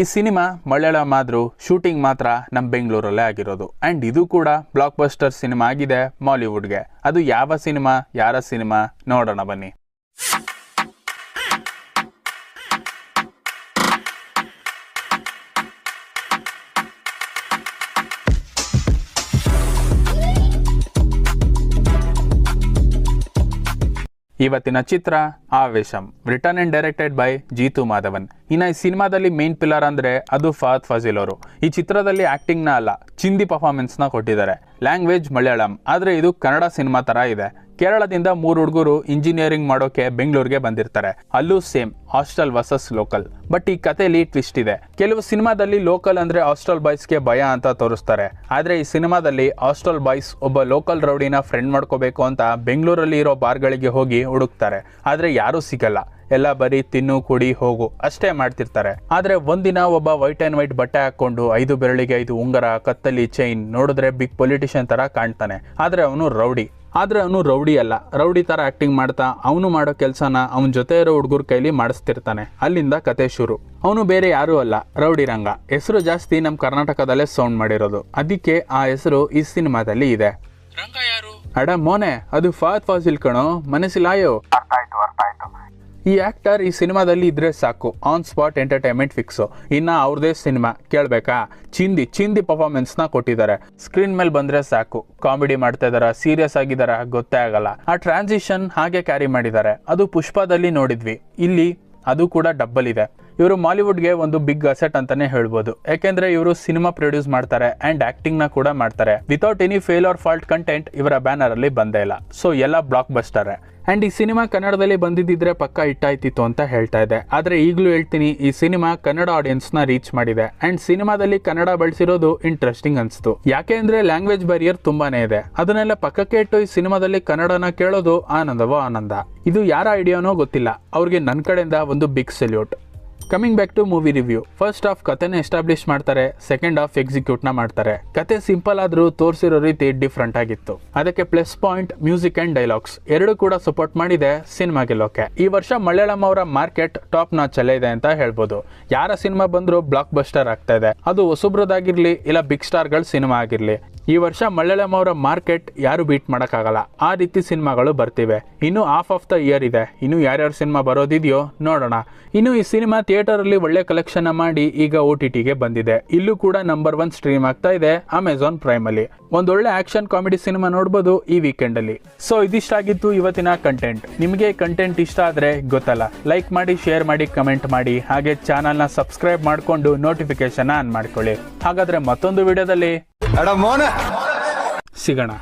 ಈ ಸಿನಿಮಾ ಮಲಯಾಳಂ ಆದರೂ ಶೂಟಿಂಗ್ ಮಾತ್ರ ನಮ್ಮ ಬೆಂಗಳೂರಲ್ಲೇ ಆಗಿರೋದು. ಆ್ಯಂಡ್ ಇದು ಕೂಡ ಬ್ಲಾಕ್ ಬಸ್ಟರ್ ಸಿನಿಮಾ ಆಗಿದೆ ಮಾಲಿವುಡ್ಗೆ ಅದು ಯಾವ ಸಿನಿಮಾ, ಯಾರ ಸಿನಿಮಾ ನೋಡೋಣ ಬನ್ನಿ. ಇವತ್ತಿನ ಚಿತ್ರ Aavesham written and directed by Jithu Madhavan. ಇನ್ನು ಈ ಸಿನಿಮಾದಲ್ಲಿ ಮೇನ್ ಪಿಲ್ಲರ್ ಅಂದ್ರೆ ಅದು ಫಹದ್ ಫಜಿಲ್ ಅವರು. ಈ ಚಿತ್ರದಲ್ಲಿ ಆಕ್ಟಿಂಗ್ನ ಅಲ್ಲ, ಚಿಂದಿ ಪರ್ಫಾರ್ಮೆನ್ಸ್ನ ಕೊಟ್ಟಿದ್ದಾರೆ. ಲ್ಯಾಂಗ್ವೇಜ್ ಮಲಯಾಳಂ ಆದರೆ ಇದು ಕನ್ನಡ ಸಿನಿಮಾ ಥರ ಇದೆ. ಕೇರಳದಿಂದ ಮೂರು ಹುಡುಗರು ಇಂಜಿನಿಯರಿಂಗ್ ಮಾಡೋಕೆ ಬೆಂಗಳೂರಿಗೆ ಬಂದಿರ್ತಾರೆ. ಅಲ್ಲೂ same hostel versus local but ಈ ಕಥೆಯಲ್ಲಿ ಟ್ವಿಸ್ಟ್ ಇದೆ. ಕೆಲವು ಸಿನಿಮಾದಲ್ಲಿ ಲೋಕಲ್ ಅಂದ್ರೆ ಹಾಸ್ಟೆಲ್ ಬಾಯ್ಸ್ಗೆ ಭಯ ಅಂತ ತೋರಿಸ್ತಾರೆ. ಆದ್ರೆ ಈ ಸಿನಿಮಾದಲ್ಲಿ ಹಾಸ್ಟೆಲ್ ಬಾಯ್ಸ್ ಒಬ್ಬ ಲೋಕಲ್ ರೌಡಿನ ಫ್ರೆಂಡ್ ಮಾಡ್ಕೋಬೇಕು ಅಂತ ಬೆಂಗಳೂರಲ್ಲಿ ಇರೋ ಬಾರ್ಗಳಿಗೆ ಹೋಗಿ ಹುಡುಕ್ತಾರೆ. ಆದ್ರೆ ಯಾರೂ ಸಿಗಲ್ಲ. ಎಲ್ಲ ಬರೀ ತಿನ್ನು ಕುಡಿ ಹೋಗು ಅಷ್ಟೇ ಮಾಡ್ತಿರ್ತಾರೆ. ಆದ್ರೆ ಒಂದಿನ ಒಬ್ಬ ವೈಟ್ ಅಂಡ್ ವೈಟ್ ಬಟ್ಟೆ ಹಾಕೊಂಡು ಐದು ಬೆರಳಿಗೆ ಐದು ಉಂಗರ ಕತ್ತಲಿ ಚೈನ್ ನೋಡಿದ್ರೆ ಬಿಗ್ ಪೊಲಿಟಿಷಿಯನ್ ತರ ಕಾಣ್ತಾನೆ. ಆದ್ರೆ ಅವನು ರೌಡಿ. ಆದ್ರೆ ಅವನು ರೌಡಿ ಅಲ್ಲ. ರೌಡಿ ತರ ಆಕ್ಟಿಂಗ್ ಮಾಡ್ತಾ ಅವನು ಮಾಡೋ ಕೆಲಸನ ಅವನ ಜೊತೆ ಇರೋ ಹುಡುಗರ ಕೈಲಿ ಮಾಡಿಸ್ತಿರ್ತಾನೆ. ಅಲ್ಲಿಂದ ಕತೆ ಶುರು. ಅವನು ಬೇರೆ ಯಾರೂ ಅಲ್ಲ. ರೌಡಿ ರಂಗ. ಹೆಸರು ಜಾಸ್ತಿ ನಮ್ಮ ಕರ್ನಾಟಕದಲ್ಲೇ ಸೌಂಡ್ ಮಾಡಿರೋದು. ಅದಕ್ಕೆ ಆ ಹೆಸರು ಈ ಸಿನಿಮಾದಲ್ಲಿ ಇದೆ. ರಂಗ ಯಾರು? ಅಡ ಮೋನೆ ಅದು ಫಾತ್ ಫಾಸಿಲ್ ಕಣೋ. ಮನಸ್ಸಿಲಾಯೋ ಈ ಆಕ್ಟರ್ ಈ ಸಿನಿಮಾದಲ್ಲಿ ಇದ್ರೆ ಸಾಕು. ಆನ್ ಸ್ಪಾಟ್ ಎಂಟರ್ಟೈನ್ಮೆಂಟ್ ಫಿಕ್ಸು ಇನ್ನ ಅವ್ರದೇ ಸಿನಿಮಾ. ಕೇಳಬೇಕಾ? ಚಿಂದಿ ಚಿಂದಿ ಪರ್ಫಾರ್ಮೆನ್ಸ್ನ ಕೊಟ್ಟಿದ್ದಾರೆ. ಸ್ಕ್ರೀನ್ ಮೇಲೆ ಬಂದ್ರೆ ಸಾಕು. ಕಾಮಿಡಿ ಮಾಡ್ತಾ ಇದಾರ? ಸೀರಿಯಸ್ ಆಗಿದಾರ? ಗೊತ್ತೇ ಆಗಲ್ಲ. ಆ ಟ್ರಾನ್ಸಿಷನ್ ಹಾಗೆ ಕ್ಯಾರಿ ಮಾಡಿದ್ದಾರೆ. ಅದು ಪುಷ್ಪದಲ್ಲಿ ನೋಡಿದ್ವಿ. ಇಲ್ಲಿ ಅದು ಕೂಡ ಡಬ್ಬಲ್ ಇದೆ. ಇವರು ಮಾಲಿವುಡ್ಗೆ ಒಂದು ಬಿಗ್ ಅಸೆಟ್ ಅಂತಾನೆ ಹೇಳ್ಬೋದು. ಯಾಕೆಂದ್ರೆ ಇವರು ಸಿನಿಮಾ ಪ್ರೊಡ್ಯೂಸ್ ಮಾಡ್ತಾರೆ ಅಂಡ್ ಆಕ್ಟಿಂಗ್ನ ಕೂಡ ಮಾಡ್ತಾರೆ. Without any fail or fault content ಇವರ ಬ್ಯಾನರ್ ಅಲ್ಲಿ ಬಂದೇ ಇಲ್ಲ. ಸೊ ಎಲ್ಲ ಬ್ಲಾಕ್ ಬಸ್ಟರ್ ಅಂಡ್ ಈ ಸಿನಿಮಾ ಕನ್ನಡದಲ್ಲಿ ಬಂದಿದ್ದಿದ್ರೆ ಪಕ್ಕ ಇಟ್ಟಾಯ್ತಿತ್ತು ಅಂತ ಹೇಳ್ತಾ ಇದೆ. ಆದ್ರೆ ಈಗಲೂ ಹೇಳ್ತೀನಿ, ಈ ಸಿನಿಮಾ ಕನ್ನಡ ಆಡಿಯನ್ಸ್ನ ರೀಚ್ ಮಾಡಿದೆ. ಅಂಡ್ ಸಿನಿಮಾದಲ್ಲಿ ಕನ್ನಡ ಬಳಸಿರೋದು ಇಂಟ್ರೆಸ್ಟಿಂಗ್ ಅನ್ಸ್ತು. ಯಾಕೆ ಅಂದ್ರೆ ಲ್ಯಾಂಗ್ವೇಜ್ ಬ್ಯಾರಿಯರ್ ತುಂಬಾನೇ ಇದೆ. ಅದನ್ನೆಲ್ಲ ಪಕ್ಕಕ್ಕೆ ಇಟ್ಟು ಈ ಸಿನಿಮಾದಲ್ಲಿ ಕನ್ನಡನ ಕೇಳೋದು ಆನಂದವೋ ಆನಂದ. ಇದು ಯಾರ ಐಡಿಯಾನೋ ಗೊತ್ತಿಲ್ಲ. ಅವ್ರಿಗೆ ನನ್ನ ಕಡೆಯಿಂದ ಒಂದು big salute coming back to movie review first half ಕತೆನ establish ಮಾಡ್ತಾರೆ ಸೆಕೆಂಡ್ ಆಫ್ ಎಕ್ಸಿಕ್ಯೂಟ್ನ ಮಾಡ್ತಾರೆ. ಕತೆ ಸಿಂಪಲ್ ಆದ್ರೂ ತೋರಿಸಿರೋ ರೀತಿ ಡಿಫ್ರೆಂಟ್ ಆಗಿತ್ತು. ಅದಕ್ಕೆ plus point music and dialogues ಎರಡು ಕೂಡ ಸಪೋರ್ಟ್ ಮಾಡಿದೆ ಸಿನಿಮಾ ಗೆಲ್ಲೋಕೆ. ಈ ವರ್ಷ ಮಲಯಾಳಂ ಅವರ ಮಾರ್ಕೆಟ್ ಟಾಪ್ ನಾಚ್ ಅಲ್ಲೇ ಇದೆ ಅಂತ ಹೇಳ್ಬೋದು. ಯಾರ ಸಿನಿಮಾ ಬಂದ್ರು ಬ್ಲಾಕ್ ಬಸ್ಟರ್ ಆಗ್ತಾ ಇದೆ. ಅದು ಹೊಸಬ್ರದಾಗಿರ್ಲಿ ಇಲ್ಲ ಬಿಗ್ ಸ್ಟಾರ್ಗಳ ಸಿನಿಮಾ ಆಗಿರ್ಲಿ. ಈ ವರ್ಷ ಮಲಯಾಳಂ ಅವರ ಮಾರ್ಕೆಟ್ ಯಾರು ಬೀಟ್ ಮಾಡೋಕ್ಕಾಗಲ್ಲ. ಆ ರೀತಿ ಸಿನಿಮಾಗಳು ಬರ್ತಿವೆ. ಇನ್ನು ಹಾಫ್ ಆಫ್ ದ ಇಯರ್ ಇದೆ. ಇನ್ನು ಯಾರ್ಯಾರ ಸಿನಿಮಾ ಬರೋದಿದೆಯೋ ನೋಡೋಣ. ಇನ್ನು ಈ ಸಿನಿಮಾ ಥಿಯೇಟರ್ ಅಲ್ಲಿ ಒಳ್ಳೆ ಕಲೆಕ್ಷನ್ ಮಾಡಿ ಈಗ ಓ ಟಿ ಟಿಗೆ ಬಂದಿದೆ. ಇಲ್ಲೂ ಕೂಡ ನಂಬರ್ ಒನ್ ಸ್ಟ್ರೀಮ್ ಆಗ್ತಾ ಇದೆ ಅಮೆಝಾನ್ ಪ್ರೈಮ್ ಅಲ್ಲಿ ಒಂದೊಳ್ಳೆ ಆಕ್ಷನ್ ಕಾಮಿಡಿ ಸಿನಿಮಾ ನೋಡ್ಬೋದು ಈ ವೀಕೆಂಡ್ ಅಲ್ಲಿ ಸೊ ಇದಿಷ್ಟಾಗಿತ್ತು ಇವತ್ತಿನ ಕಂಟೆಂಟ್ ನಿಮಗೆ ಕಂಟೆಂಟ್ ಇಷ್ಟ ಆದ್ರೆ ಗೊತ್ತಲ್ಲ. ಲೈಕ್ ಮಾಡಿ ಶೇರ್ ಮಾಡಿ ಕಮೆಂಟ್ ಮಾಡಿ. ಹಾಗೆ ಚಾನಲ್ನ ಸಬ್ಸ್ಕ್ರೈಬ್ ಮಾಡಿಕೊಂಡು ನೋಟಿಫಿಕೇಶನ್ ಆನ್ ಮಾಡ್ಕೊಳ್ಳಿ. ಹಾಗಾದ್ರೆ ಮತ್ತೊಂದು ವಿಡಿಯೋದಲ್ಲಿ ಅಡ ಮೋನ. ಸಿಗೋಣ.